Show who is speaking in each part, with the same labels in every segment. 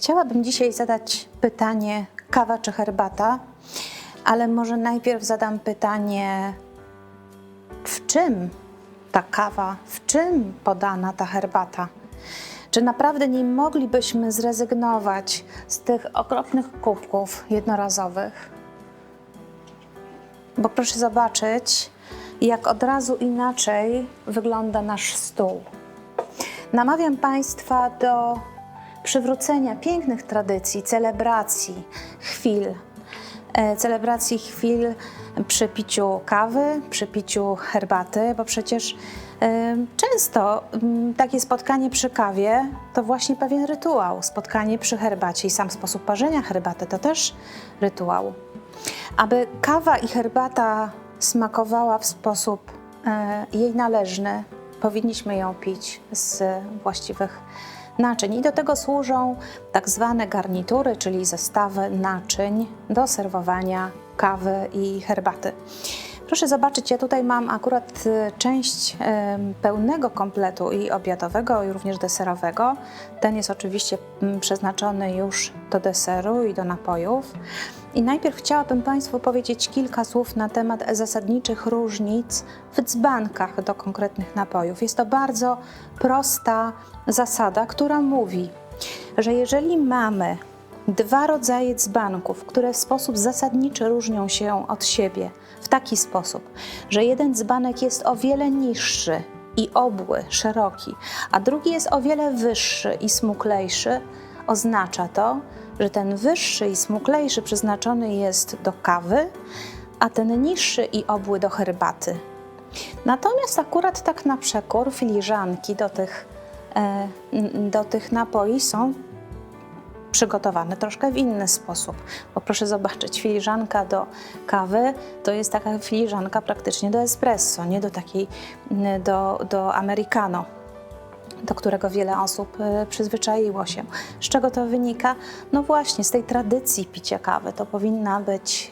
Speaker 1: Chciałabym dzisiaj zadać pytanie: kawa czy herbata? Ale może najpierw zadam pytanie: w czym ta kawa, w czym podana ta herbata? Czy naprawdę nie moglibyśmy zrezygnować z tych okropnych kubków jednorazowych? Bo proszę zobaczyć, jak od razu inaczej wygląda nasz stół. Namawiam Państwa do przywrócenia pięknych tradycji, celebracji chwil, e, celebracji chwil przy piciu kawy, przy piciu herbaty, bo przecież e, często mm, takie spotkanie przy kawie to właśnie pewien rytuał. Spotkanie przy herbacie i sam sposób parzenia herbaty to też rytuał. Aby kawa i herbata smakowała w sposób e, jej należny, powinniśmy ją pić z właściwych naczyń. I do tego służą tak zwane garnitury, czyli zestawy naczyń do serwowania kawy i herbaty. Proszę zobaczyć, ja tutaj mam akurat y, część pełnego kompletu i obiadowego, i również deserowego. Ten jest oczywiście mm, przeznaczony już do deseru i do napojów. I najpierw chciałabym Państwu powiedzieć kilka słów na temat zasadniczych różnic w dzbankach do konkretnych napojów. Jest to bardzo prosta zasada, która mówi, że jeżeli mamy dwa rodzaje dzbanków, które w sposób zasadniczy różnią się od siebie w taki sposób, że jeden dzbanek jest o wiele niższy i obły, szeroki, a drugi jest o wiele wyższy i smuklejszy, oznacza to, że ten wyższy i smuklejszy przeznaczony jest do kawy, a ten niższy i obły do herbaty. Natomiast akurat tak na przekór filiżanki do tych, e, do tych napoi są przygotowane troszkę w inny sposób. Bo proszę zobaczyć, filiżanka do kawy to jest taka filiżanka praktycznie do espresso, nie do takiej, mm, do, do americano do którego wiele osób y, przyzwyczaiło się. Z czego to wynika? No właśnie, z tej tradycji picia kawy. To powinna być,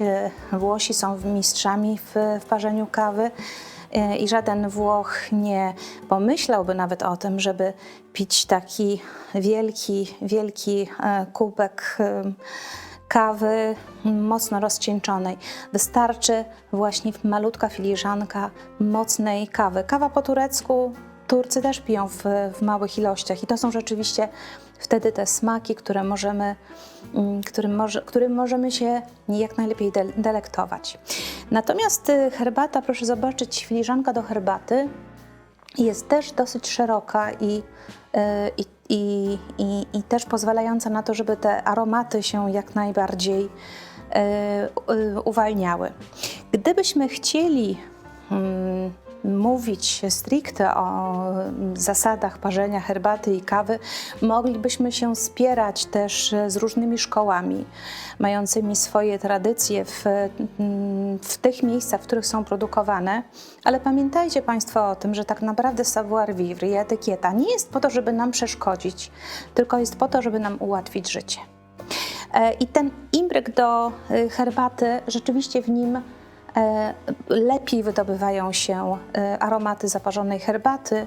Speaker 1: y, Włosi są mistrzami w, w parzeniu kawy i żaden Włoch nie pomyślałby nawet o tym, żeby pić taki wielki, wielki e, kubek em, kawy mocno rozcieńczonej. Wystarczy właśnie malutka filiżanka mocnej kawy. Kawa po turecku Turcy też piją w, w małych ilościach i to są rzeczywiście wtedy te smaki, które możemy, mm, którym, może, którym możemy się jak najlepiej de, delektować. Natomiast y, herbata, proszę zobaczyć, filiżanka do herbaty jest też dosyć szeroka i, y, i, i, i, i też pozwalająca na to, żeby te aromaty się jak najbardziej y, uwalniały. Gdybyśmy chcieli mm, mówić stricte o mm, zasadach parzenia herbaty i kawy, moglibyśmy się spierać też z różnymi szkołami, mającymi swoje tradycje w, mm, w tych miejscach, w których są produkowane. Ale pamiętajcie Państwo o tym, że tak naprawdę savoir vivre i etykieta nie jest po to, żeby nam przeszkodzić, tylko jest po to, żeby nam ułatwić życie. E, I ten imbryk do y, herbaty, rzeczywiście w nim e, lepiej wydobywają się e, aromaty zaparzonej herbaty,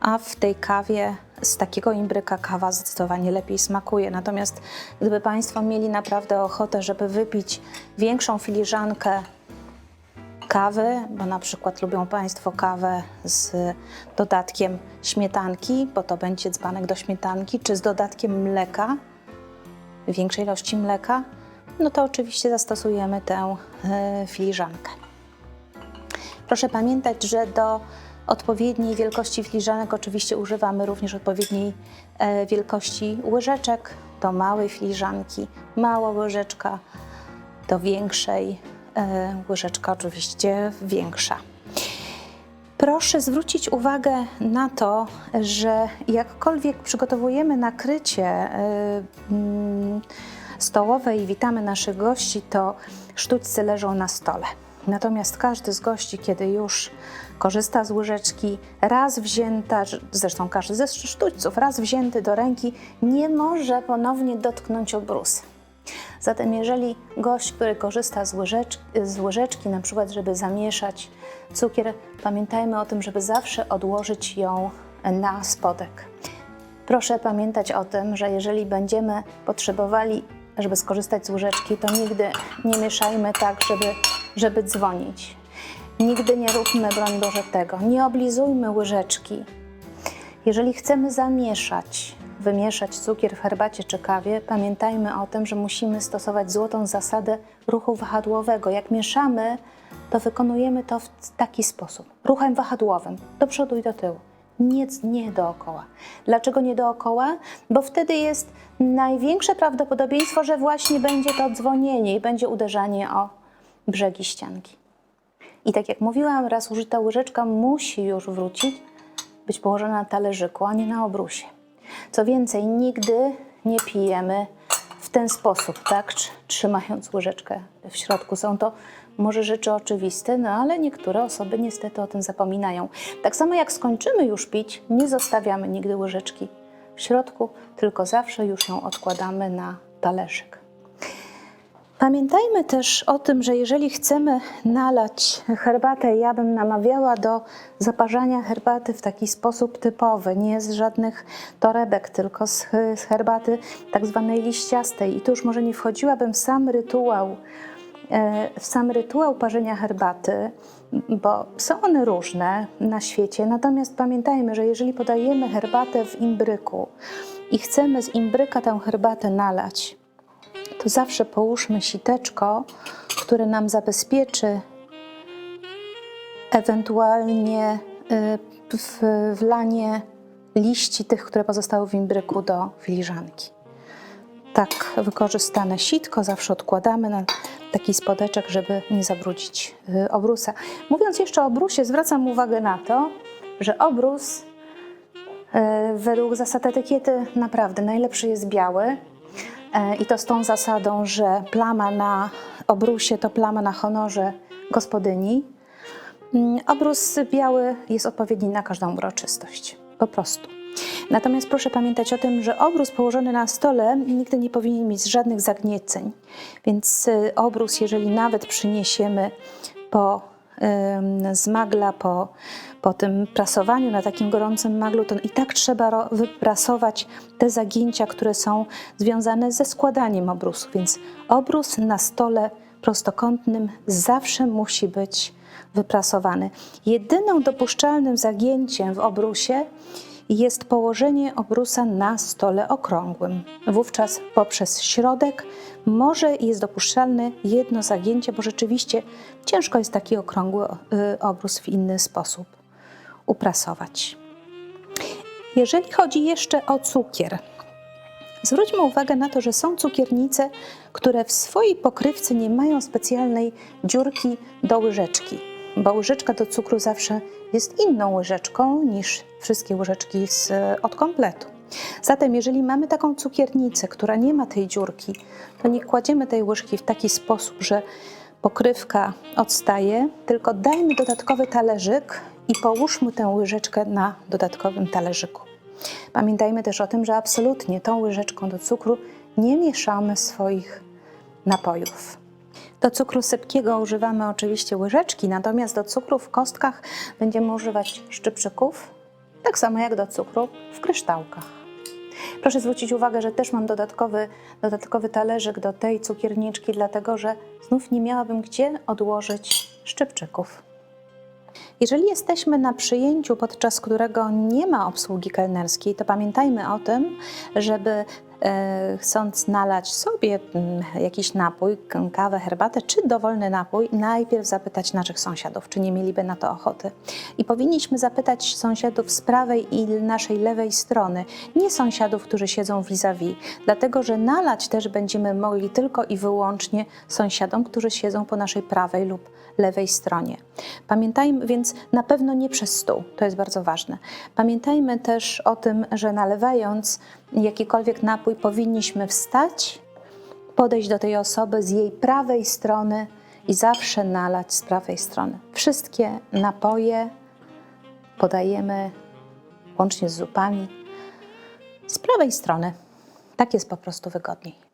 Speaker 1: a w tej kawie z takiego imbryka kawa zdecydowanie lepiej smakuje. Natomiast gdyby Państwo mieli naprawdę ochotę, żeby wypić większą filiżankę kawy, bo na przykład lubią Państwo kawę z dodatkiem śmietanki, bo to będzie dzbanek do śmietanki, czy z dodatkiem mleka, większej ilości mleka, no to oczywiście zastosujemy tę e, filiżankę. Proszę pamiętać, że do odpowiedniej wielkości filiżanek oczywiście używamy również odpowiedniej e, wielkości łyżeczek. Do małej filiżanki mała łyżeczka, do większej e, łyżeczka oczywiście większa. Proszę zwrócić uwagę na to, że jakkolwiek przygotowujemy nakrycie y, mm, stołowe i witamy naszych gości, to sztućce leżą na stole. Natomiast każdy z gości, kiedy już korzysta z łyżeczki, raz wzięta, zresztą każdy ze sztućców, raz wzięty do ręki, nie może ponownie dotknąć obrusa. Zatem jeżeli gość, który korzysta z łyżeczki, z łyżeczki, na przykład żeby zamieszać cukier, pamiętajmy o tym, żeby zawsze odłożyć ją na spodek. Proszę pamiętać o tym, że jeżeli będziemy potrzebowali, żeby skorzystać z łyżeczki, to nigdy nie mieszajmy tak, żeby, żeby dzwonić. Nigdy nie róbmy, broń Boże, tego. Nie oblizujmy łyżeczki. Jeżeli chcemy zamieszać, wymieszać cukier w herbacie czy kawie, pamiętajmy o tym, że musimy stosować złotą zasadę ruchu wahadłowego. Jak mieszamy, to wykonujemy to w taki sposób. Ruchem wahadłowym, do przodu i do tyłu. Nie, dookoła. Dlaczego nie dookoła? Bo wtedy jest największe prawdopodobieństwo, że właśnie będzie to dzwonienie i będzie uderzanie o brzegi ścianki. I tak jak mówiłam, raz użyta łyżeczka musi już wrócić, być położona na talerzyku, a nie na obrusie. Co więcej, nigdy nie pijemy w ten sposób, tak, Trz- trzymając łyżeczkę w środku. Są to może rzeczy oczywiste, no ale niektóre osoby niestety o tym zapominają. Tak samo jak skończymy już pić, nie zostawiamy nigdy łyżeczki w środku, tylko zawsze już ją odkładamy na talerzyk. Pamiętajmy też o tym, że jeżeli chcemy nalać herbatę, ja bym namawiała do zaparzania herbaty w taki sposób typowy, nie z żadnych torebek, tylko z, z herbaty tak zwanej liściastej. I tu już może nie wchodziłabym w sam rytuał, e, w sam rytuał parzenia herbaty, bo są one różne na świecie. Natomiast pamiętajmy, że jeżeli podajemy herbatę w imbryku i chcemy z imbryka tę herbatę nalać, to zawsze połóżmy siteczko, które nam zabezpieczy ewentualnie y, wlanie liści tych, które pozostały w imbryku do filiżanki. Tak wykorzystane sitko zawsze odkładamy na taki spodeczek, żeby nie zabrudzić y, obrusa. Mówiąc jeszcze o obrusie, zwracam uwagę na to, że obrus y, według zasad etykiety naprawdę najlepszy jest biały. E, I to z tą zasadą, że plama na obrusie to plama na honorze gospodyni. Mm, Obrus biały jest odpowiedni na każdą uroczystość. Po prostu. Natomiast proszę pamiętać o tym, że obrus położony na stole nigdy nie powinien mieć żadnych zagnieceń. Więc y, obrus, jeżeli nawet przyniesiemy po z magla, po, po tym prasowaniu na takim gorącym maglu, to i tak trzeba wyprasować te zagięcia, które są związane ze składaniem obrusu. Więc obrus na stole prostokątnym zawsze musi być wyprasowany. Jedyną dopuszczalnym zagięciem w obrusie jest położenie obrusa na stole okrągłym. Wówczas poprzez środek może jest dopuszczalne jedno zagięcie, bo rzeczywiście ciężko jest taki okrągły y, obrus w inny sposób uprasować. Jeżeli chodzi jeszcze o cukier, Zwróćmy uwagę na to, że są cukiernice, które w swojej pokrywce nie mają specjalnej dziurki do łyżeczki, bo łyżeczka do cukru zawsze jest inną łyżeczką niż wszystkie łyżeczki z, od kompletu. Zatem, jeżeli mamy taką cukiernicę, która nie ma tej dziurki, to nie kładziemy tej łyżki w taki sposób, że pokrywka odstaje, tylko dajmy dodatkowy talerzyk i połóżmy tę łyżeczkę na dodatkowym talerzyku. Pamiętajmy też o tym, że absolutnie tą łyżeczką do cukru nie mieszamy swoich napojów. Do cukru sypkiego używamy oczywiście łyżeczki, natomiast do cukru w kostkach będziemy używać szczypczyków, tak samo jak do cukru w kryształkach. Proszę zwrócić uwagę, że też mam dodatkowy, dodatkowy talerzyk do tej cukierniczki, dlatego że znów nie miałabym gdzie odłożyć szczypczyków. Jeżeli jesteśmy na przyjęciu, podczas którego nie ma obsługi kelnerskiej, to pamiętajmy o tym, żeby chcąc nalać sobie mm, jakiś napój, kawę, herbatę czy dowolny napój, najpierw zapytać naszych sąsiadów, czy nie mieliby na to ochoty. I powinniśmy zapytać sąsiadów z prawej i naszej lewej strony, nie sąsiadów, którzy siedzą vis-a-vis, dlatego że nalać też będziemy mogli tylko i wyłącznie sąsiadom, którzy siedzą po naszej prawej lub lewej stronie. Pamiętajmy więc na pewno nie przez stół, to jest bardzo ważne. Pamiętajmy też o tym, że nalewając jakikolwiek napój powinniśmy wstać, podejść do tej osoby z jej prawej strony i zawsze nalać z prawej strony. Wszystkie napoje podajemy łącznie z zupami z prawej strony. Tak jest po prostu wygodniej.